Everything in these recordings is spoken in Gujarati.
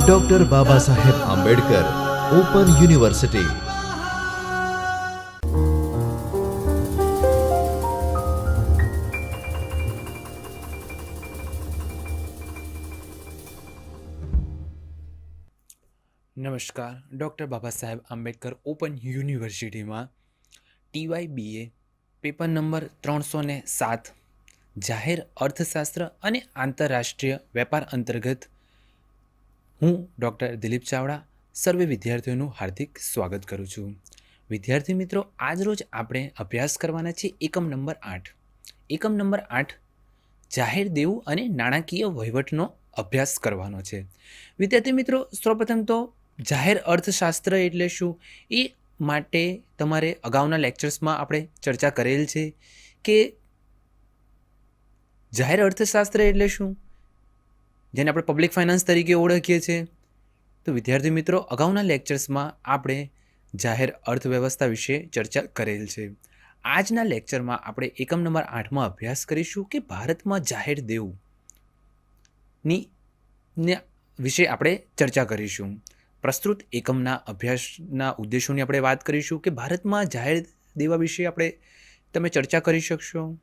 Doctor Baba Saheb Ambedkar open university નમસ્કાર. ડૉક્ટર બાબા સાહેબ આંબેડકર ઓપન યુનિવર્સિટીમાં ટીવાય બીએ પેપર નંબર ત્રણસો ને સાત. જાહેર અર્થશાસ્ત્ર અને આંતરરાષ્ટ્રીય વેપાર અંતર્ગત. હું ડૉક્ટર દિલીપ ચાવડા, સર્વે વિદ્યાર્થીઓનું હાર્દિક સ્વાગત કરું છું. વિદ્યાર્થી મિત્રો આજરોજ આપણે અભ્યાસ કરવાના છે એકમ નંબર આઠ. એકમ નંબર આઠ, જાહેર દેવું અને નાણાકીય વહીવટનો અભ્યાસ કરવાનો છે. વિદ્યાર્થી મિત્રો, સૌપ્રથમ તો જાહેર અર્થશાસ્ત્ર એટલે શું? એ માટે તમારે અગાઉના લેક્ચર્સમાં આપણે ચર્ચા કરેલ છે કે જાહેર અર્થશાસ્ત્ર એટલે શું? જેને આપણે પબ્લિક ફાઇનાન્સ તરીકે ઓળખીએ છીએ. તો વિદ્યાર્થી મિત્રો, અગાઉના લેક્ચર્સમાં આપણે જાહેર અર્થવ્યવસ્થા વિશે ચર્ચા કરેલ છે. આજના લેક્ચરમાં આપણે એકમ નંબર આઠમાં અભ્યાસ કરીશું કે ભારતમાં જાહેર દેવું વિશે આપણે ચર્ચા કરીશું. પ્રસ્તુત એકમના અભ્યાસના ઉદ્દેશોની આપણે વાત કરીશું કે ભારતમાં જાહેર દેવા વિશે આપણે તમે ચર્ચા કરી શકશો?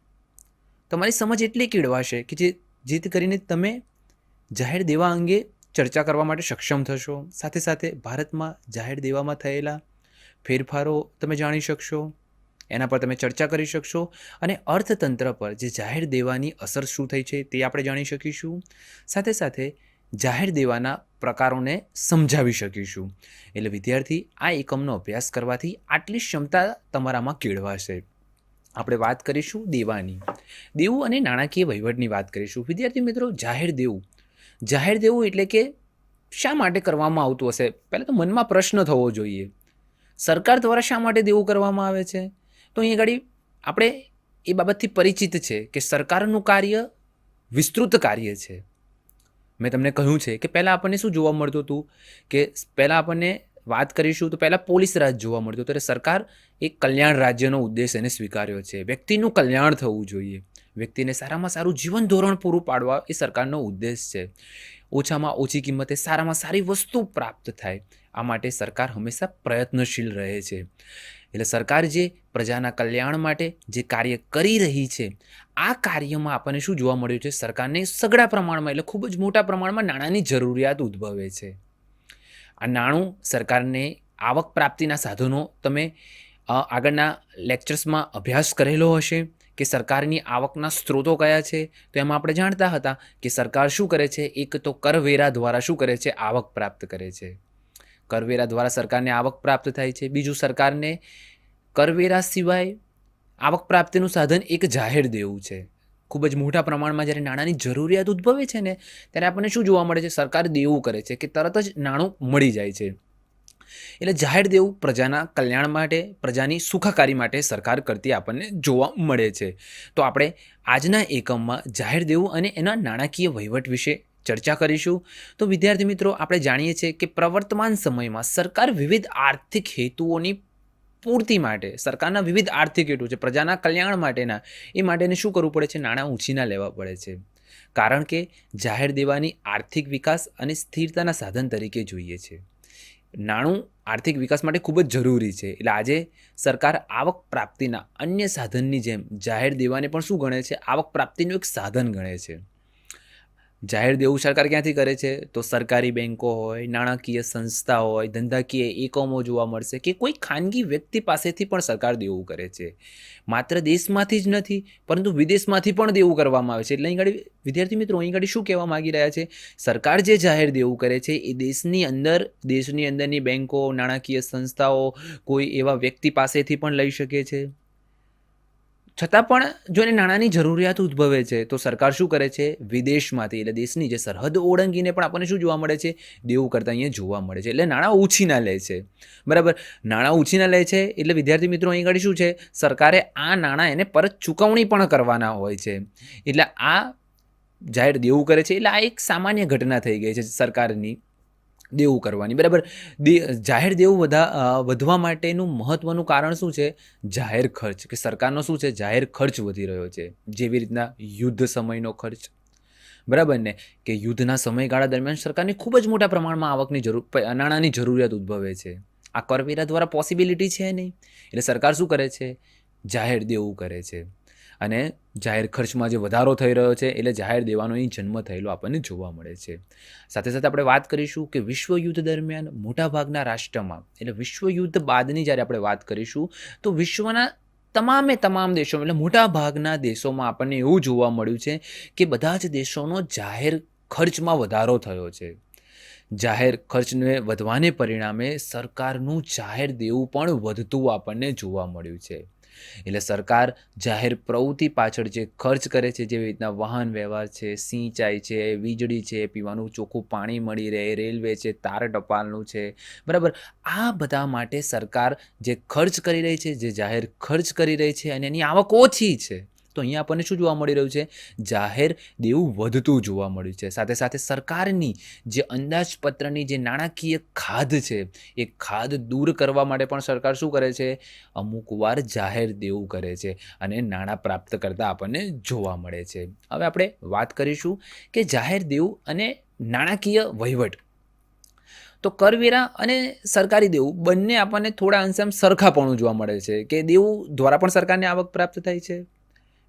તમારી સમજ એટલી કેળવાશે કે જે જેથી કરીને તમે જાહેર દેવા અંગે ચર્ચા કરવા માટે સક્ષમ થશો. સાથે સાથે ભારતમાં જાહેર દેવામાં થયેલા ફેરફારો તમે જાણી શકશો, એના પર તમે ચર્ચા કરી શકશો અને અર્થતંત્ર પર જે જાહેર દેવાની અસર શું થઈ છે તે આપણે જાણી શકીશું. સાથે સાથે જાહેર દેવાના પ્રકારોને સમજાવી શકીશું. એટલે વિદ્યાર્થી, આ એકમનો અભ્યાસ કરવાથી આટલી ક્ષમતા તમારામાં કેળવાશે. આપણે વાત કરીશું દેવાની. દેવું અને નાણાકીય વહીવટની વાત કરીશું. વિદ્યાર્થી મિત્રો, જાહેર દેવું. જાહેર દેવું એટલે કે શા માટે કરવામાં આવતું હશે? પહેલાં તો મનમાં પ્રશ્ન થવો જોઈએ. સરકાર દ્વારા શા માટે દેવું કરવામાં આવે છે? તો અહીં આગળ આપણે એ બાબતથી પરિચિત છે કે સરકારનું કાર્ય વિસ્તૃત કાર્ય છે. મેં તમને કહ્યું છે કે પહેલાં આપણને શું જોવા મળતું હતું? કે પહેલાં આપણને વાત કરીશું તો પહેલાં પોલીસ રાજ જોવા મળતું એટલે સરકાર એક કલ્યાણ રાજ્યનો ઉદ્દેશ એને સ્વીકાર્યો છે. વ્યક્તિનું કલ્યાણ થવું જોઈએ. વ્યક્તિને સારામાં સારું જીવન ધોરણ પૂરું પાડવા એ સરકારનો ઉદ્દેશ છે. ઓછામાં ઓછી કિંમતે સારામાં સારી વસ્તુ પ્રાપ્ત થાય. આ માટે સરકાર હંમેશા પ્રયત્નશીલ રહે છે. એટલે સરકાર જે પ્રજાના કલ્યાણ માટે જે કાર્ય કરી રહી છે, આ કાર્યમાં આપણને શું જોવા મળ્યું છે? સરકારને સગડા પ્રમાણમાં એટલે ખૂબ જ મોટા પ્રમાણમાં નાણાંની જરૂરિયાત ઉદ્ભવે છે. આ નાણું સરકારને આવક પ્રાપ્તિના સાધનો તમે આગળના લેક્ચર્સમાં અભ્યાસ કરેલો હશે કે સરકારની આવકના સ્ત્રોતો કયા છે, તો એમાં આપણે જાણતા હતા કે સરકાર શું કરે છે, એક તો કરવેરા દ્વારા શું કરે છે, આવક પ્રાપ્ત કરે છે. કરવેરા દ્વારા સરકારને આવક પ્રાપ્ત થાય છે. બીજું સરકારને કરવેરા સિવાય આવક પ્રાપ્તિનું સાધન એક જાહેર દેવું છે. ખૂબ જ મોટા પ્રમાણમાં જ્યારે નાણાંની જરૂરિયાત ઉદ્ભવે છે ને, ત્યારે આપણને શું જોવા મળે છે? સરકાર દેવું કરે છે કે તરત જ નાણું મળી જાય છે. એટલે જાહેર દેવું પ્રજાના કલ્યાણ માટે, પ્રજાની સુખાકારી માટે સરકાર કરતી આપણને જોવા મળે છે. તો આપણે આજના એકમમાં જાહેર દેવું અને એના નાણાકીય વહીવટ વિશે ચર્ચા કરીશું. તો વિદ્યાર્થી મિત્રો, આપણે જાણીએ છીએ કે પ્રવર્તમાન સમયમાં સરકાર વિવિધ આર્થિક હેતુઓની પૂર્તિ માટે, સરકારના વિવિધ આર્થિક હેતુ છે, પ્રજાના કલ્યાણ માટેના, એ માટેને શું કરવું પડે છે? નાણાં ઊંચીના લેવા પડે છે. કારણ કે જાહેર દેવાની આર્થિક વિકાસ અને સ્થિરતાના સાધન તરીકે જોઈએ છે. નાણું આર્થિક વિકાસ માટે ખૂબ જ જરૂરી છે. એટલે આજે સરકાર આવક પ્રાપ્તિના અન્ય સાધનની જેમ જાહેર દેવાને પણ શું ગણે છે? આવક પ્રાપ્તિનું એક સાધન ગણે છે. જાહેર દેવું સરકાર ક્યાંથી કરે છે? તો સરકારી બેન્કો હોય, નાણાકીય સંસ્થા હોય, ધંધાકીય એકમો જોવા મળશે કે કોઈ ખાનગી વ્યક્તિ પાસેથી પણ સરકાર દેવું કરે છે. માત્ર દેશમાંથી જ નથી, પરંતુ વિદેશમાંથી પણ દેવું કરવામાં આવે છે. એટલે અહીં ઘડી વિદ્યાર્થી મિત્રો, અહીં ઘડી શું કહેવા માગી રહ્યા છે? સરકાર જે જાહેર દેવું કરે છે, એ દેશની અંદર, દેશની અંદરની બેન્કો નાણાકીય સંસ્થાઓ કોઈ એવા વ્યક્તિ પાસેથી પણ લઈ શકે છે? છતાં પણ જો એને નાણાંની જરૂરિયાત ઉદ્ભવે છે, તો સરકાર શું કરે છે? વિદેશમાંથી, એટલે દેશની જે સરહદ ઓળંગીને પણ આપણને શું જોવા મળે છે? દેવું કરતાં અહીંયા જોવા મળે છે. એટલે નાણાં ઉછીના લે છે. બરાબર? નાણાં ઉછીના લે છે, એટલે વિદ્યાર્થી મિત્રો અહીં આગળ શું છે? સરકારે આ નાણાં એને પરત ચૂકવણી પણ કરવાના હોય છે. એટલે આ જાહેર દેવું કરે છે. એટલે આ એક સામાન્ય ઘટના થઈ ગઈ છે સરકારની. દેવું કરવાની. બરાબર? જાહેર દેવું વધા વધવા માટેનું મહત્ત્વનું કારણ શું છે? જાહેર ખર્ચ. કે સરકારનો શું છે? જાહેર ખર્ચ વધી રહ્યો છે. જેવી રીતના યુદ્ધ સમયનો ખર્ચ. બરાબર ને? કે યુદ્ધના સમયગાળા દરમિયાન સરકારની ખૂબ જ મોટા પ્રમાણમાં આવકની જરૂર નાણાંની જરૂરિયાત ઉદ્ભવે છે. આ કરવેરા દ્વારા પોસિબિલિટી છે નહીં. એટલે સરકાર શું કરે છે? જાહેર દેવું કરે છે. અને જાહેર ખર્ચમાં જે વધારો થઈ રહ્યો છે, એટલે જાહેર દેવાનો અહીં જન્મ થયેલો આપણને જોવા મળે છે. સાથે સાથે આપણે વાત કરીશું કે વિશ્વ યુદ્ધ દરમિયાન મોટાભાગના રાષ્ટ્રમાં, એટલે વિશ્વ યુદ્ધ બાદની જ્યારે આપણે વાત કરીશું, તો વિશ્વના તમામે તમામ દેશો એટલે મોટા ભાગના દેશોમાં આપણને એવું જોવા મળ્યું છે કે બધા જ દેશોનો જાહેર ખર્ચમાં વધારો થયો છે. જાહેર ખર્ચને વધવાને પરિણામે સરકારનું જાહેર દેવું પણ વધતું આપણને જોવા મળ્યું છે. એટલે સરકાર જાહેર પ્રવૃત્તિ પાછળ જે ખર્ચ કરે છે, જેવી રીતના વાહન વ્યવહાર છે, સિંચાઈ છે, વીજળી છે, પીવાનું ચોખ્ખું પાણી મળી રહે, રેલવે છે, તાર ટપાલનું છે, બરાબર? આ બધા માટે સરકાર જે ખર્ચ કરી રહી છે, જે જાહેર ખર્ચ કરી રહી છે અને એની આવક ઓછી છે. તો અહીંયા આપણને શું જોવા મળી રહ્યું છે? જાહેર દેવું વધતું જોવા મળ્યું છે. સાથે સાથે સરકારની જે અંદાજપત્રની જે નાણાકીય ખાધ છે, એ ખાધ દૂર કરવા માટે પણ સરકાર શું કરે છે? અમુક વાર જાહેર દેવું કરે છે અને નાણાં પ્રાપ્ત કરતાં આપણને જોવા મળે છે. હવે આપણે વાત કરીશું કે જાહેર દેવું અને નાણાકીય વહીવટ. તો કરવેરા અને સરકારી દેવું બંને આપણને થોડા અંશે આમ સરખાપણું જોવા મળે છે કે દેવું દ્વારા પણ સરકારને આવક પ્રાપ્ત થાય છે?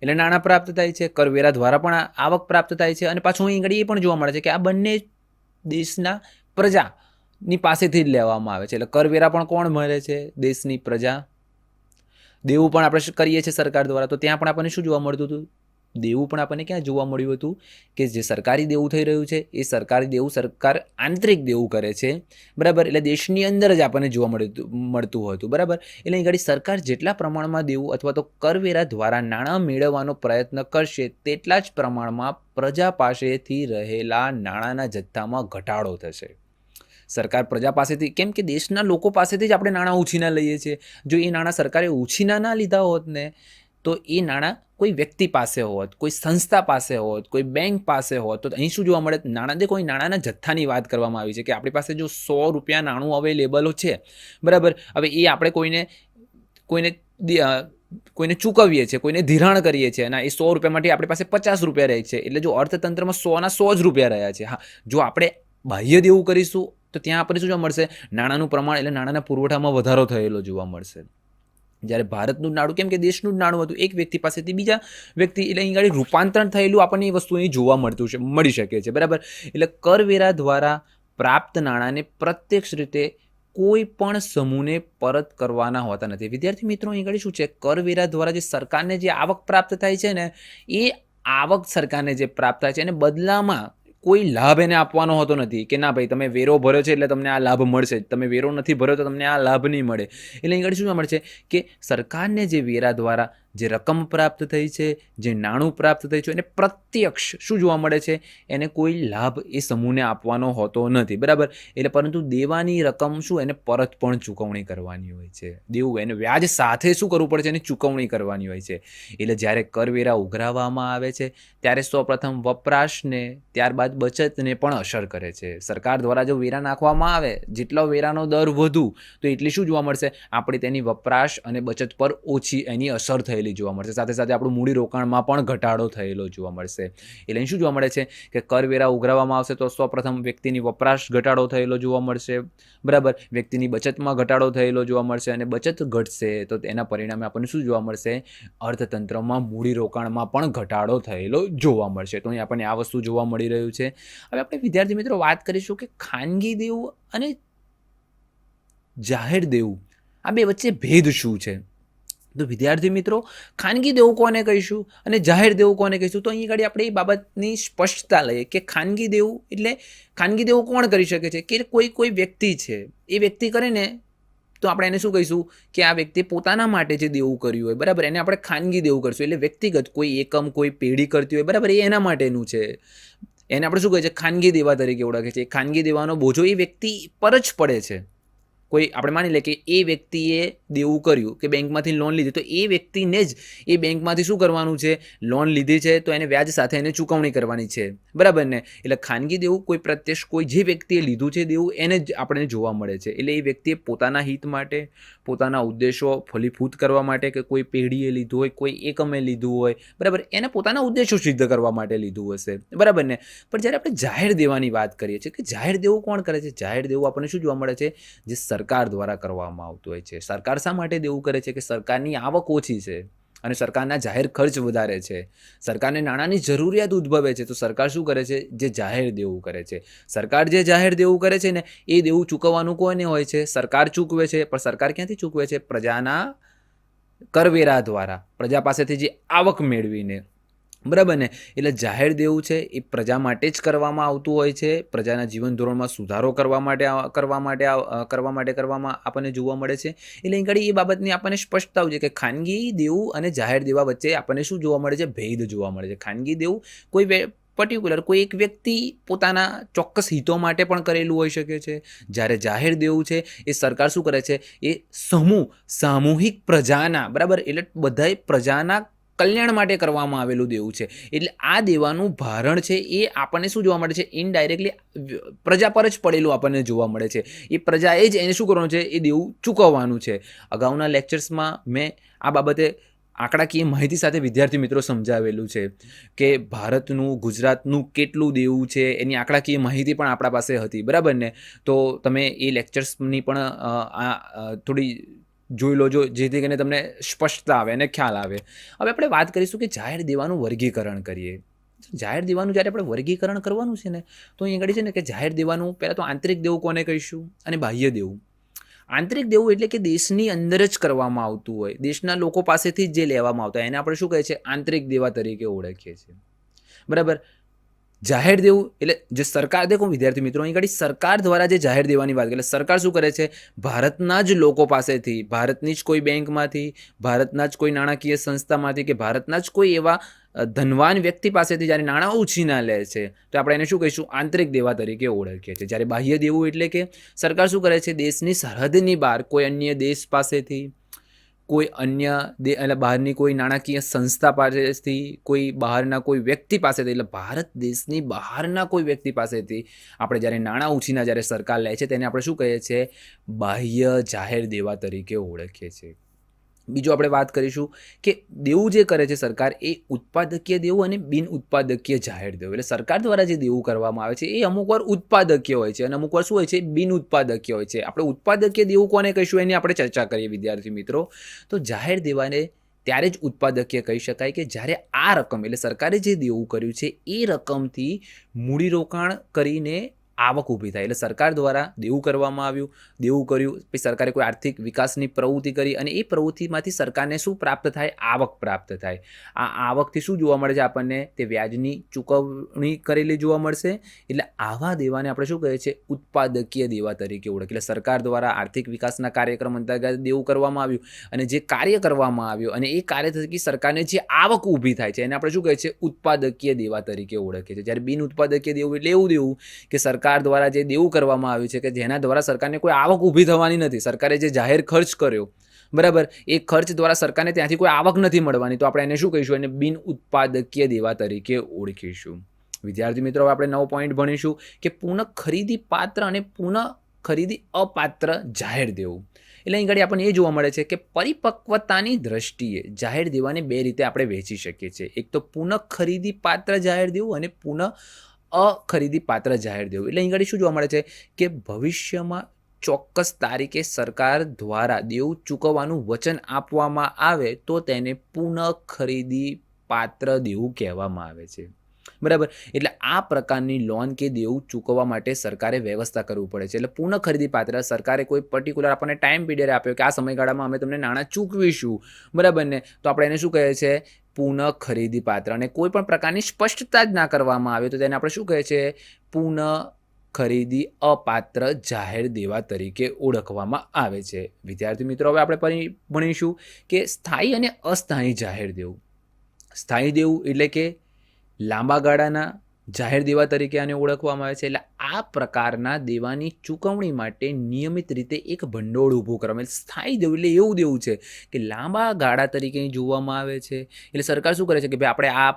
એટલે નાણાં પ્રાપ્ત થાય છે, કરવેરા દ્વારા પણ આવક પ્રાપ્ત થાય છે અને પાછું અહીં આગળ એ પણ જોવા મળે છે કે આ બંને દેશના પ્રજાની પાસેથી જ લેવામાં આવે છે. એટલે કરવેરા પણ કોણ મળે છે? દેશની પ્રજા. દેવું પણ આપણે કરીએ છીએ સરકાર દ્વારા. તો ત્યાં પણ આપણને શું જોવા મળતું હતું? દેવું પણ આપણને ક્યાં જોવા મળ્યું હતું કે જે સરકારી દેવું થઈ રહ્યું છે, એ સરકારી દેવું સરકાર આંતરિક દેવું કરે છે, બરાબર? એટલે દેશની અંદર જ આપણને જોવા મળતું મળતું હતું, બરાબર? એટલે અહીં ઘડી સરકાર જેટલા પ્રમાણમાં દેવું અથવા તો કરવેરા દ્વારા નાણાં મેળવવાનો પ્રયત્ન કરશે, તેટલા જ પ્રમાણમાં પ્રજા પાસેથી રહેલા નાણાંના જથ્થામાં ઘટાડો થશે. સરકાર પ્રજા પાસેથી, કેમ કે દેશના લોકો પાસેથી જ આપણે નાણાં ઉછીના લઈએ છીએ. જો એ નાણાં સરકારે ઉછીના ના લીધા હોત ને તો એ નાણાં કોઈ વ્યક્તિ પાસે હોત, કોઈ સંસ્થા પાસે હોત, કોઈ બેંક પાસે હોત, તો અહીં શું જોવા મળે? નાણાં દે કોઈ નાણાંના જથ્થાની વાત કરવામાં આવી છે કે આપણી પાસે જો સો રૂપિયા નાણું અવેલેબલ છે, બરાબર? હવે એ આપણે કોઈને કોઈને કોઈને ચૂકવીએ છીએ, કોઈને ધિરાણ કરીએ છીએ અને એ સો રૂપિયા માટે આપણી પાસે પચાસ રૂપિયા રહે છે, એટલે જો અર્થતંત્રમાં સોના સો જ રૂપિયા રહ્યા છે, હા, જો આપણે બાહ્ય દેવું કરીશું, તો ત્યાં આપણે શું જોવા મળશે? નાણાંનું પ્રમાણ, એટલે નાણાંના પુરવઠામાં વધારો થયેલો જોવા મળશે. જ્યારે ભારતનું નાણું કેમ કે દેશનું જ નાણું હતું, એક વ્યક્તિ પાસેથી બીજા વ્યક્તિ એટલે અહીં આગળ રૂપાંતરણ થયેલું આપણને એ વસ્તુ અહીં જોવા મળતું છે, મળી શકે છે, બરાબર? એટલે કરવેરા દ્વારા પ્રાપ્ત નાણાંને પ્રત્યક્ષ રીતે કોઈ પણ સમૂહને પરત કરવાના હોતા નથી. વિદ્યાર્થી મિત્રો, અહીં આગળ શું છે? કરવેરા દ્વારા જે સરકારને જે આવક પ્રાપ્ત થાય છે ને, એ આવક સરકારને જે પ્રાપ્ત થાય છે એને બદલામાં કોઈ લાભ એને આપવાનો હોતો નથી કે ના ભાઈ, તમે વેરો ભર્યો છે એટલે તમને આ લાભ મળશે. તમે વેરો નથી ભર્યો તો તમને આ લાભ નહીં મળે. એટલે અહીં શું મળશે કે સરકારને જે વેરા દ્વારા જે રકમ પ્રાપ્ત થઈ છે, જે નાણું પ્રાપ્ત થયું છે એને પ્રત્યક્ષ શું જોવા મળે છે? એને કોઈ લાભ એ સમૂહને આપવાનો હોતો નથી, બરાબર? એટલે પરંતુ દેવાની રકમ શું? એને પરત પણ ચૂકવણી કરવાની હોય છે. દેવું એને વ્યાજ સાથે શું કરવું પડે છે? એની ચૂકવણી કરવાની હોય છે. એટલે જ્યારે કરવેરા ઉઘરાવવામાં આવે છે, ત્યારે સૌપ્રથમ વપરાશને, ત્યારબાદ બચતને પણ અસર કરે છે. સરકાર દ્વારા જો વેરા નાખવામાં આવે, જેટલો વેરાનો દર વધુ, તો એટલી શું જોવા મળશે? આપણે તેની વપરાશ અને બચત પર ઓછી એની અસર થયેલી જોવા મળશે. સાથે સાથે આપણું મૂડી રોકાણમાં પણ ઘટાડો થયેલો જોવા મળશે. એટલે શું જોવા મળે છે? કે કરવેરા ઉઘરાવવામાં આવશે તો સૌપ્રથમ વ્યક્તિની વપરાશ ઘટાડો થયેલો જોવા મળશે. બરાબર? વ્યક્તિની બચતમાં ઘટાડો થયેલો જોવા મળશે અને બચત ઘટશે. તો તેના પરિણામે આપણને શું જોવા મળશે? અર્થતંત્રમાં મૂડી રોકાણમાં પણ ઘટાડો થયેલો જોવા મળશે. તો અહીં આપણને આ વસ્તુ જોવા મળી રહ્યું છે. હવે આપણે વિદ્યાર્થી મિત્રો વાત કરીશું કે ખાનગી દેવું અને જાહેર દેવું. આ બે વચ્ચે ભેદ શું છે? તો વિદ્યાર્થી મિત્રો, ખાનગી દેવું કોને કહીશું અને જાહેર દેવું કોને કહીશું? તો અહીં આગળ આપણે એ બાબતની સ્પષ્ટતા લઈએ કે ખાનગી દેવું એટલે ખાનગી દેવું કોણ કરી શકે છે? કે કોઈ કોઈ વ્યક્તિ છે. એ વ્યક્તિ કરે ને, તો આપણે એને શું કહીશું? કે આ વ્યક્તિ પોતાના માટે જે દેવું કર્યું હોય, બરાબર? એને આપણે ખાનગી દેવું કરશું. એટલે વ્યક્તિગત કોઈ એકમ, કોઈ પેઢી કરતી હોય, બરાબર? એ એના માટેનું છે. એને આપણે શું કહે છે? ખાનગી દેવા તરીકે ઓળખે છે. ખાનગી દેવાનો બોજો એ વ્યક્તિ પર જ પડે છે. કોઈ આપણે માની લે કે એ વ્યક્તિએ દેવું કર્યું કે બેંકમાંથી લોન લીધી, તો એ વ્યક્તિને જ એ બેંકમાંથી શું કરવાનું છે? લોન લીધી છે, તો એને વ્યાજ સાથે એને ચૂકવણી કરવાની છે. બરાબર ને? એટલે ખાનગી દેવું કોઈ પ્રત્યક્ષ, કોઈ જે વ્યક્તિએ લીધું છે દેવું, એને જ આપણને જોવા મળે છે. એટલે એ વ્યક્તિએ પોતાના હિત માટે, પોતાના ઉદ્દેશો ફલીભૂત કરવા માટે કે કોઈ પેઢીએ લીધું હોય, કોઈ એકમે લીધું હોય, બરાબર, એને પોતાના ઉદ્દેશો સિદ્ધ કરવા માટે લીધું હશે. બરાબર ને? પણ જ્યારે આપણે જાહેર દેવાની વાત કરીએ છીએ કે જાહેર દેવું કોણ કરે છે? જાહેર દેવું આપણને શું જોવા મળે છે? જે સરકાર દ્વારા કરવામાં આવતું હોય છે. સરકાર શા માટે દેવું કરે છે કે સરકારની આવક ઓછી છે અને સરકારના જાહેર ખર્ચ વધારે છે? સરકારને નાણાંની જરૂરિયાત ઉદ્ભવે છે. તો સરકાર શું કરે છે? જે જાહેર દેવું કરે છે. સરકાર જે જાહેર દેવું કરે છે ને, એ દેવું ચૂકવવાનું કોને હોય છે? સરકાર ચૂકવે છે, પણ સરકાર ક્યાંથી ચૂકવે છે? પ્રજાના કરવેરા દ્વારા. પ્રજા પાસેથી જે આવક મેળવીને. બરાબર ને? એટલે જાહેર દેવું છે એ પ્રજા માટે જ કરવામાં આવતું હોય છે. પ્રજાના જીવન ધોરણમાં સુધારો કરવા માટે કરવા માટે કરવા માટે કરવામાં આપણને જોવા મળે છે. એટલે અહીં ઘડી એ બાબતની આપણને સ્પષ્ટતા હોય છે કે ખાનગી દેવું અને જાહેર દેવા વચ્ચે આપણને શું જોવા મળે છે? ભેદ જોવા મળે છે. ખાનગી દેવું કોઈ પર્ટિક્યુલર કોઈ એક વ્યક્તિ પોતાના ચોક્કસ હિતો માટે પણ કરેલું હોઈ શકે છે. જ્યારે જાહેર દેવું છે એ સરકાર શું કરે છે? એ સમૂહ, સામૂહિક પ્રજાના, બરાબર? એટલે બધાય પ્રજાના કલ્યાણ માટે કરવામાં આવેલું દેવું છે. એટલે આ દેવાનું ભારણ છે, એ આપણને શું જોવા મળે છે? ઇનડાયરેક્ટલી પ્રજા પર જ પડેલું આપણને જોવા મળે છે. એ પ્રજાએ જ એને શું કરવાનું છે? એ દેવું ચૂકવવાનું છે. અગાઉના લેક્ચર્સમાં મેં આ બાબતે આંકડાકીય માહિતી સાથે વિદ્યાર્થી મિત્રો સમજાવેલું છે કે ભારતનું, ગુજરાતનું કેટલું દેવું છે, એની આંકડાકીય માહિતી પણ આપણા પાસે હતી. બરાબર ને? તો તમે એ લેક્ચર્સની પણ આ થોડી જોઈ લો જો જેથી કરીને તમને સ્પષ્ટતા આવે અને ખ્યાલ આવે. હવે આપણે વાત કરીશું કે જાહેર દેવાનું વર્ગીકરણ કરીએ. જાહેર દેવાનું જ્યારે આપણે વર્ગીકરણ કરવાનું છે ને, તો અહીં આગળ છે ને કે જાહેર દેવાનું, પહેલાં તો આંતરિક દેવું કોને કહીશું? અને બાહ્ય દેવું. આંતરિક દેવું એટલે કે દેશની અંદર જ કરવામાં આવતું હોય. દેશના લોકો પાસેથી જ જે લેવામાં આવતા એને આપણે શું કહે છે? આંતરિક દેવા તરીકે ઓળખીએ છીએ. બરાબર? જાહેર દેવું, એટલે જે સરકાર, દેખો વિદ્યાર્થી મિત્રો, અહીં ઘડી સરકાર દ્વારા જે જાહેર દેવાની વાત એટલે સરકાર શું કરે છે? ભારતના જ લોકો પાસેથી, ભારતની જ કોઈ બેંકમાંથી, ભારતના જ કોઈ નાણાકીય સંસ્થામાંથી કે ભારતના જ કોઈ એવા ધનવાન વ્યક્તિ પાસેથી જ્યારે નાણાં ઉછીના લે છે, તો આપણે એને શું કહીશું? આંતરિક દેવા તરીકે ઓળખીએ છીએ. જ્યારે બાહ્ય દેવું એટલે કે, સરકાર શું કરે છે? દેશની સરહદની બહાર કોઈ અન્ય દેશ પાસેથી કોઈ અન્ય એટલે બહારની કોઈ નાણાકીય સંસ્થા પાસેથી, કોઈ બહારના કોઈ વ્યક્તિ પાસેથી, એટલે ભારત દેશની બહારના કોઈ વ્યક્તિ પાસેથી આપણે જ્યારે નાણાં ઉછીના જ્યારે સરકાર લે છે, તેને આપણે શું કહીએ છીએ? બાહ્ય જાહેર દેવા તરીકે ઓળખીએ છીએ. બીજું આપણે વાત કરીશું કે દેવું જે કરે છે સરકાર એ ઉત્પાદકીય દેવું અને બિન ઉત્પાદકીય જાહેર દેવું. એટલે સરકાર દ્વારા જે દેવું કરવામાં આવે છે એ અમુક વાર ઉત્પાદકીય હોય છે અને અમુક વાર શું હોય છે બિન ઉત્પાદકીય હોય છે. આપણે ઉત્પાદકીય દેવું કોને કહીશું એની આપણે ચર્ચા કરીએ વિદ્યાર્થી મિત્રો. તો જાહેર દેવાને ત્યારે જ ઉત્પાદકીય કહી શકાય કે જ્યારે આ રકમ એટલે સરકારે જે દેવું કર્યું છે એ રકમથી મૂડીરોકાણ કરીને આવક ઊભી થાય. એટલે સરકાર દ્વારા દેવું કરવામાં આવ્યું, દેવું કર્યું, પછી સરકારે કોઈ આર્થિક વિકાસની પ્રવૃત્તિ કરી અને એ પ્રવૃત્તિમાંથી સરકારને શું પ્રાપ્ત થાય? આવક પ્રાપ્ત થાય. આ આવકથી શું જોવા મળે છે આપણને? તે વ્યાજની ચૂકવણી કરેલી જોવા મળશે. એટલે આવા દેવાને આપણે શું કહે છે ઉત્પાદકીય દેવા તરીકે ઓળખે એટલે સરકાર દ્વારા આર્થિક વિકાસના કાર્યક્રમ અંતર્ગત દેવું કરવામાં આવ્યું અને જે કાર્ય કરવામાં આવ્યું અને એ કાર્ય થકી સરકારને જે આવક ઊભી થાય છે, એને આપણે શું કહે છે ઉત્પાદકીય દેવા તરીકે ઓળખીએ છીએ. જ્યારે બિન ઉત્પાદકીય દેવું એટલે એવું દેવું કે સરકાર દ્વારા જે દેવું કરવામાં આવ્યું છે કે જેના દ્વારા સરકારને કોઈ આવક ઊભી થવાની નથી. સરકારે જે જાહેર ખર્ચ કર્યો, બરાબર? એ ખર્ચ દ્વારા સરકારને ત્યાંથી કોઈ આવક નથી મળવાની. તો આપણે એને શું કહીશું? એને બિન ઉત્પાદકીય દેવા તરીકે ઓળખીશું. વિદ્યાર્થી મિત્રો આપણે નવો પોઈન્ટ ભણીશું કે પુનઃ ખરીદી પાત્ર અને પુનઃ ખરીદી અપાત્ર જાહેર દેવું. એટલે અહીં ઘડી આપણને એ જોવા મળે છે કે પરિપક્વતાની દ્રષ્ટિએ જાહેર દેવાને બે રીતે આપણે વહેંચી શકીએ છીએ. એક તો પુનઃ ખરીદી પાત્ર જાહેર દેવું અને પુનઃ અખરીદી પાત્ર જાહેર દેવું એટલે અહીં શું જોવા મળે છે? કે ભવિષ્યમાં ચોક્કસ તારીખે સરકાર દ્વારા દેવું ચૂકવવાનું વચન આપવામાં આવે તો તેને પુનઃ ખરીદી પાત્ર દેવું કહેવામાં આવે છે. બરાબર? એટલે આ પ્રકારની લોન કે દેવું ચૂકવવા માટે સરકારે વ્યવસ્થા કરવી પડે છે. એટલે પુનઃ ખરીદી પાત્ર સરકારે કોઈ પર્ટિક્યુલર આપણને ટાઈમ પીરિયડ આપ્યો કે આ સમયગાળામાં અમે તમને નાણાં ચૂકવીશું. બરાબર ને? તો આપણે એને શું કહે છે? પુનઃ ખરીદી પાત્ર. અને કોઈ પણ પ્રકારની સ્પષ્ટતા જ ના કરવામાં આવે તો તેને આપણે શું કહે છે? પુનઃ ખરીદી અપાત્ર જાહેર દેવા તરીકે ઓળખવામાં આવે છે. વિદ્યાર્થી મિત્રો, હવે આપણે ભણીશું કે સ્થાયી અને અસ્થાયી જાહેર દેવું. સ્થાયી દેવું એટલે કે લાંબા ગાળાના જાહેર દેવા તરીકે આને ઓળખવામાં આવે છે. એટલે આ પ્રકારના દેવાની ચૂકવણી માટે નિયમિત રીતે એક ભંડોળ ઊભું કરવામાં સ્થાયી દેવું એટલે એવું દેવું છે કે લાંબા ગાળા તરીકે જોવામાં આવે છે. એટલે સરકાર શું કરે છે કે ભાઈ આપણે આ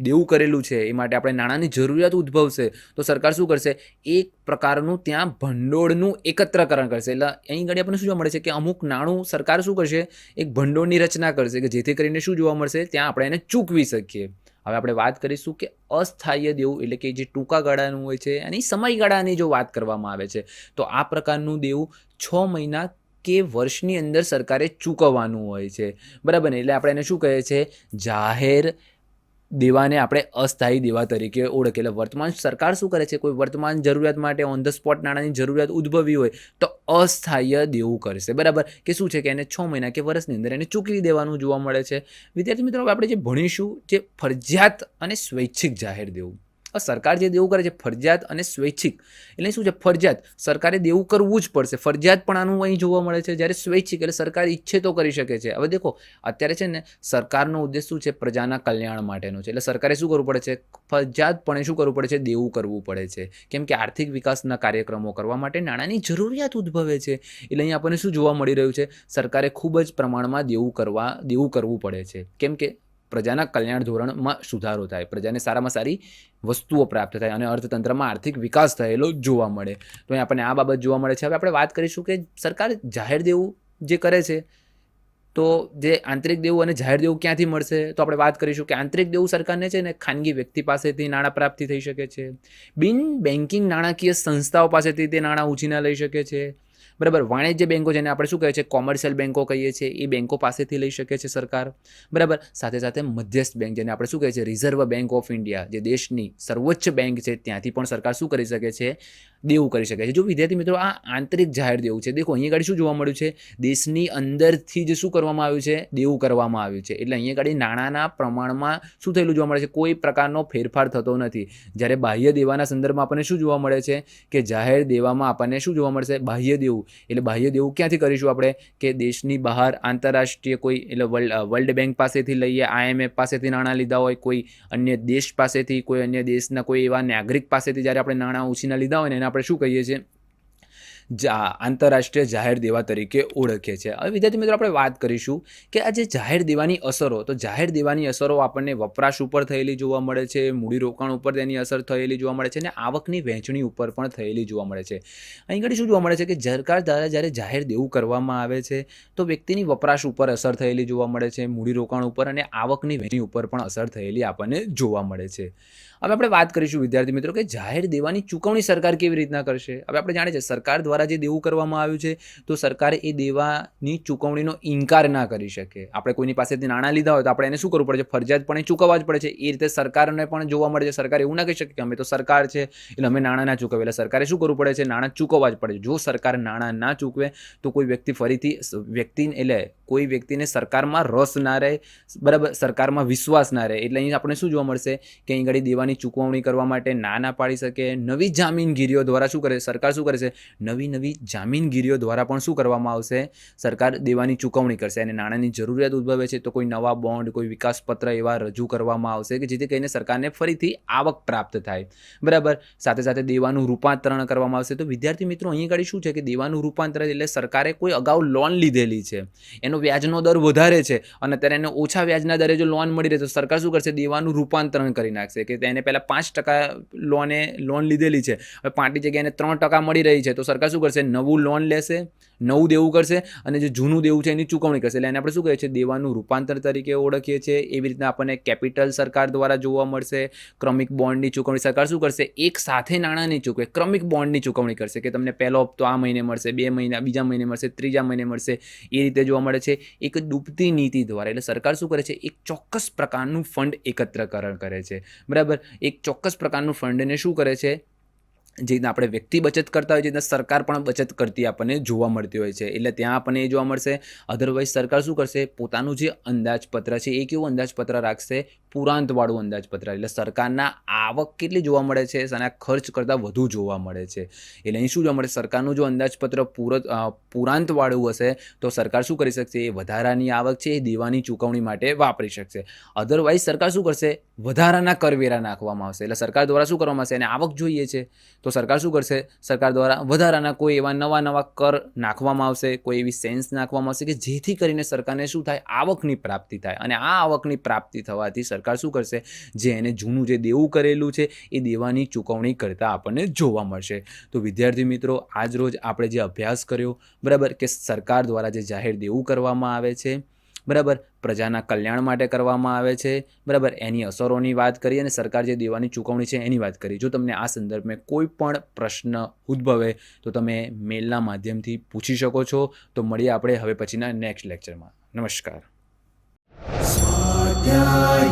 દેવું કરેલું છે, એ માટે આપણે નાણાંની જરૂરિયાત ઉદ્ભવશે, તો સરકાર શું કરશે? એક પ્રકારનું ત્યાં ભંડોળનું એકત્રકરણ કરશે. એટલે અહીં ઘડી આપણને શું જોવા મળે છે કે અમુક નાણું સરકાર શું કરશે? એક ભંડોળની રચના કરશે કે જેથી કરીને શું જોવા મળશે? ત્યાં આપણે એને ચૂકવી શકીએ. હવે આપણે વાત કરીશું કે અસ્થાયી દેવું એટલે કે જે ટૂંકા ગાળાનું હોય છે એની સમયગાળાની જો વાત કરવામાં આવે છે, તો આ પ્રકારનું દેવું છ મહિના કે વર્ષની અંદર સરકારે ચૂકવવાનું હોય છે. બરાબર ને? એટલે આપણે એને શું કહે છે? જાહેર દેવાને આપણે અસ્થાયી દેવા તરીકે ઓળખે. એટલે વર્તમાન સરકાર શું કરે છે? કોઈ વર્તમાન જરૂરિયાત માટે ઓન ધ સ્પોટ નાણાંની જરૂરિયાત ઉદ્ભવી હોય, તો અસ્થાય્ય દેવું કરશે બરાબર? કે શું છે કે એને છ મહિના કે વર્ષની અંદર એને ચૂકવી દેવાનું જોવા મળે છે. વિદ્યાર્થી મિત્રો આપણે જે ભણીશું, જે ફરજિયાત અને સ્વૈચ્છિક જાહેર દેવું. સરકાર જે દેવું કરે છે, ફરજિયાત અને સ્વૈચ્છિક. એટલે શું છે, ફરજિયાત? સરકારે દેવું કરવું જ પડશે. ફરજિયાત પણ આનું અહીં જોવા મળે છે, જ્યારે સ્વૈચ્છિક. એટલે સરકાર ઈચ્છે તો કરી શકે છે. હવે દેખો, અત્યારે છે ને, સરકારનો ઉદ્દેશ શું છે, પ્રજાના કલ્યાણ માટેનો છે. એટલે સરકારે શું કરવું પડે છે, ફરજિયાતપણે શું કરવું પડે છે, દેવું કરવું પડે છે. કેમ કે આર્થિક વિકાસના કાર્યક્રમો કરવા માટે નાણાંની જરૂરિયાત ઉદ્ભવે છે. એટલે અહીં આપણને શું જોવા મળી રહ્યું છે, સરકારે ખૂબ જ પ્રમાણમાં દેવું કરવા, દેવું કરવું પડે છે. કેમ કે પ્રજાના કલ્યાણ ધોરણમાં સુધારો થાય. પ્રજાને સારામાં સારી વસ્તુઓ પ્રાપ્ત થાય અને અર્થતંત્રમાં આર્થિક વિકાસ થયેલો જોવા મળે. તો અહીં આપણને આ બાબત જોવા મળે છે. હવે આપણે વાત કરીશું કે સરકાર જાહેર દેવું જે કરે છે, તો જે આંતરિક દેવું અને જાહેર દેવું ક્યાંથી મળશે? તો આપણે વાત કરીશું કે આંતરિક દેવું સરકારને છે ને ખાનગી વ્યક્તિ પાસેથી નાણાં પ્રાપ્તિ થઈ શકે છે. બિન બેન્કિંગ નાણાકીય સંસ્થાઓ પાસેથી તે નાણાં ઉછીના લઈ શકે છે. બરાબર, વાણિજ્ય બેન્કો જેને આપણે શું કહે છે? કોમર્શિયલ બેન્કો કહીએ છીએ, એ બેન્કો પાસેથી લઈ શકે છે સરકાર. બરાબર, સાથે સાથે મધ્યસ્થ બેંક જેને આપણે શું કહે છે? રિઝર્વ બેંક ઓફ ઇન્ડિયા, જે દેશની સર્વોચ્ચ બેંક છે, ત્યાંથી પણ સરકાર શું કરી શકે છે? દેવું કરી શકે છે. જો વિદ્યાર્થી મિત્રો આ આંતરિક જાહેર દેવું છે, દેખો અહીંયા આગળ શું જોવા મળ્યું છે? દેશની અંદરથી જ શું કરવામાં આવ્યું છે? દેવું કરવામાં આવ્યું છે. એટલે અહીંયા આગળ નાણાંના પ્રમાણમાં શું થયેલું જોવા મળે છે? કોઈ પ્રકારનો ફેરફાર થતો નથી. જ્યારે બાહ્ય દેવાના સંદર્ભમાં આપણને શું જોવા મળે છે? કે જાહેર દેવામાં આપણને શું જોવા મળશે? બાહ્ય દેવું. એટલે બાહ્ય દેવું ક્યાંથી કરીશું આપણે? કે દેશની બહાર આંતરરાષ્ટ્રીય કોઈ એટલે વર્લ્ડ વર્લ્ડ બેંક પાસેથી લઈએ, આઈએમએફ પાસેથી નાણાં લીધા હોય, કોઈ અન્ય દેશ પાસેથી, કોઈ અન્ય દેશના કોઈ એવા નાગરિક પાસેથી જ્યારે આપણે નાણાં ઉછીના લીધા હોય ને એને આપણે શું કહીએ છીએ? જા, આંતરરાષ્ટ્રીય જાહેર દેવા તરીકે ઓળખીએ છીએ હવે વિદ્યાર્થી મિત્રો, આપણે વાત કરીશું કે આ જે જાહેર દેવાની અસરો, તો જાહેર દેવાની અસરો આપણને વપરાશ ઉપર થયેલી જોવા મળે છે મૂડીરોકાણ ઉપર તેની અસર થયેલી જોવા મળે છે અને આવકની વહેંચણી ઉપર પણ થયેલી જોવા મળે છે. અહીં ઘડી શું જોવા મળે છે કે સરકાર દ્વારા જ્યારે જાહેર દેવું કરવામાં આવે છે, તો વ્યક્તિની વપરાશ ઉપર અસર થયેલી જોવા મળે છે મૂડીરોકાણ ઉપર અને આવકની વહેંચણી ઉપર પણ અસર થયેલી આપણને જોવા મળે છે. હવે આપણે વાત કરીશું વિદ્યાર્થી મિત્રો કે જાહેર દેવાની ચૂકવણી સરકાર કેવી રીતના કરશે? હવે આપણે જાણીએ છીએ સરકાર દ્વારા જે દેવું કરવામાં આવ્યું છે, તો સરકારે એ દેવાની ચૂકવણીનો ઇનકાર ના કરી શકે. આપણે કોઈની પાસેથી નાણાં લીધા હોય તો આપણે એને શું કરવું પડે છે? ફરજિયાતપણે ચૂકવવા જ પડે છે. એ રીતે સરકારને પણ જોવા મળે છે. સરકાર એવું ના કહી શકે કે અમે તો સરકાર છે, એટલે અમે નાણાં ના ચૂકવે એટલે સરકારે શું કરવું પડે છે? નાણાં ચૂકવવા જ પડે છે. જો સરકાર નાણાં ના ચૂકવે, તો કોઈ વ્યક્તિ ફરીથી વ્યક્તિ એટલે કોઈ વ્યક્તિને સરકારમાં રસ ના રહે, બરાબર? સરકારમાં વિશ્વાસ ના રહે. એટલે અહીં આપણે શું જોવા મળશે કે અહીં ઘડી દેવાની ચૂકવણી કરવા માટે ના ના પાડી શકે. નવી જામીનગીરીઓ દ્વારા શું કરે સરકાર શું કરે છે? નવી નવી જામીનગીરીઓ દ્વારા પણ શું કરવામાં આવશે? સરકાર દેવાની ચૂકવણી કરશે અને નાણાંની જરૂરિયાત ઉદ્ભવે છે તો કોઈ નવા બોન્ડ કોઈ વિકાસપત્ર એવા રજૂ કરવામાં આવશે કે જેથી કરીને સરકારને ફરીથી આવક પ્રાપ્ત થાય. બરાબર? સાથે સાથે દેવાનું રૂપાંતરણ કરવામાં આવશે. તો વિદ્યાર્થી મિત્રો અહીં આગળ શું છે કે દેવાનું રૂપાંતરણ એટલે સરકારે કોઈ અગાઉ લોન લીધેલી છે. એનો વ્યાજનો દર વધારે છે અને ત્યારે એને ઓછા વ્યાજના દરે જો લોન મળી રહે તો સરકાર શું કરશે? દેવાનું રૂપાંતરણ કરી નાખશે કે તેને પહેલાં પાંચ ટકા લોને, લોન લીધેલી છે. હવે પાંચની જગ્યાએ એને ત્રણ ટકા મળી રહી છે. તો સરકાર શું કરશે? નવું લોન લેશે નવું દેવું કરશે અને જે જૂનું દેવું છે એની ચૂકવણી કરશે. એટલે એને આપણે શું કહીએ છીએ? દેવાનું રૂપાંતર તરીકે ઓળખીએ છીએ. એવી રીતના આપણને કેપિટલ સરકાર દ્વારા જોવા મળશે. ક્રમિક બોન્ડની ચૂકવણી સરકાર શું કરશે? એક સાથે નાણાં નહીં ચૂકવે ક્રમિક બોન્ડની ચૂકવણી કરશે કે તમને પહેલો હપ્તો આ મહિને મળશે, બે મહિના, બીજા મહિને મળશે, ત્રીજા મહિને મળશે. એ રીતે જોવા મળે છે. એક ડૂબતી નીતિ દ્વારા એટલે સરકાર શું કરે છે? એક ચોક્કસ પ્રકારનું ફંડ એકત્રકરણ કરે છે. બરાબર? એક ચોક્કસ પ્રકારનું ફંડને શું કરે છે? જે રીતના આપણે વ્યક્તિ બચત કરતા હોય છે રીતના સરકાર પણ બચત કરતી આપણને જોવા મળતી હોય છે. એટલે ત્યાં આપણને એ જોવા મળશે. અધરવાઇઝ સરકાર શું કરશે? પોતાનું જે અંદાજપત્ર છે એ કેવું અંદાજપત્ર રાખશે? પુરાંતવાળું અંદાજપત્ર. એટલે સરકારના આવક કેટલી જોવા મળે છે? અને ખર્ચ કરતાં વધુ જોવા મળે છે. એટલે અહીં શું જોવા મળે? સરકારનું જો અંદાજપત્ર પૂરત અ, પુરાંતવાળું હશે તો સરકાર શું કરી શકશે? એ વધારાની આવક છે એ દેવાની ચૂકવણી માટે વાપરી શકશે. અધરવાઇઝ સરકાર શું કરશે? વધારાના કરવેરા નાખવામાં આવશે. એટલે સરકાર દ્વારા શું કરવામાં આવશે? અને આવક જોઈએ છે. તો સરકાર શું કરશે? સરકાર દ્વારા વધારાના કોઈ એવા નવા નવા કર નાખવામાં આવશે, કોઈ એવી સેન્સ નાખવામાં આવશે કે જેથી કરીને સરકારને શું થાય? આવકની પ્રાપ્તિ થાય. અને આ આવકની પ્રાપ્તિ થવાથી સરકાર શું કરશે? જે એને જૂનું જે દેવું કરેલું છે, એ દેવાની ચૂકવણી કરતાં આપણને જોવા મળશે. તો વિદ્યાર્થી મિત્રો, આજ રોજ આપણે જે અભ્યાસ કર્યો, બરાબર, કે સરકાર દ્વારા જે જાહેર દેવું કરવામાં આવે છે બરાબર? પ્રજાના કલ્યાણ માટે કરવામાં આવે છે. બરાબર? એની અસરોની વાત કરી અને સરકાર જે દેવાની ચૂકવણી છે એની વાત કરી. જો તમને આ સંદર્ભમાં કોઈ પણ પ્રશ્ન ઉદ્ભવે, તો તમે મેલના માધ્યમથી પૂછી શકો છો. તો મળીએ આપણે હવે પછીના નેક્સ્ટ લેક્ચરમાં નમસ્કાર. સ્વાધ્યાય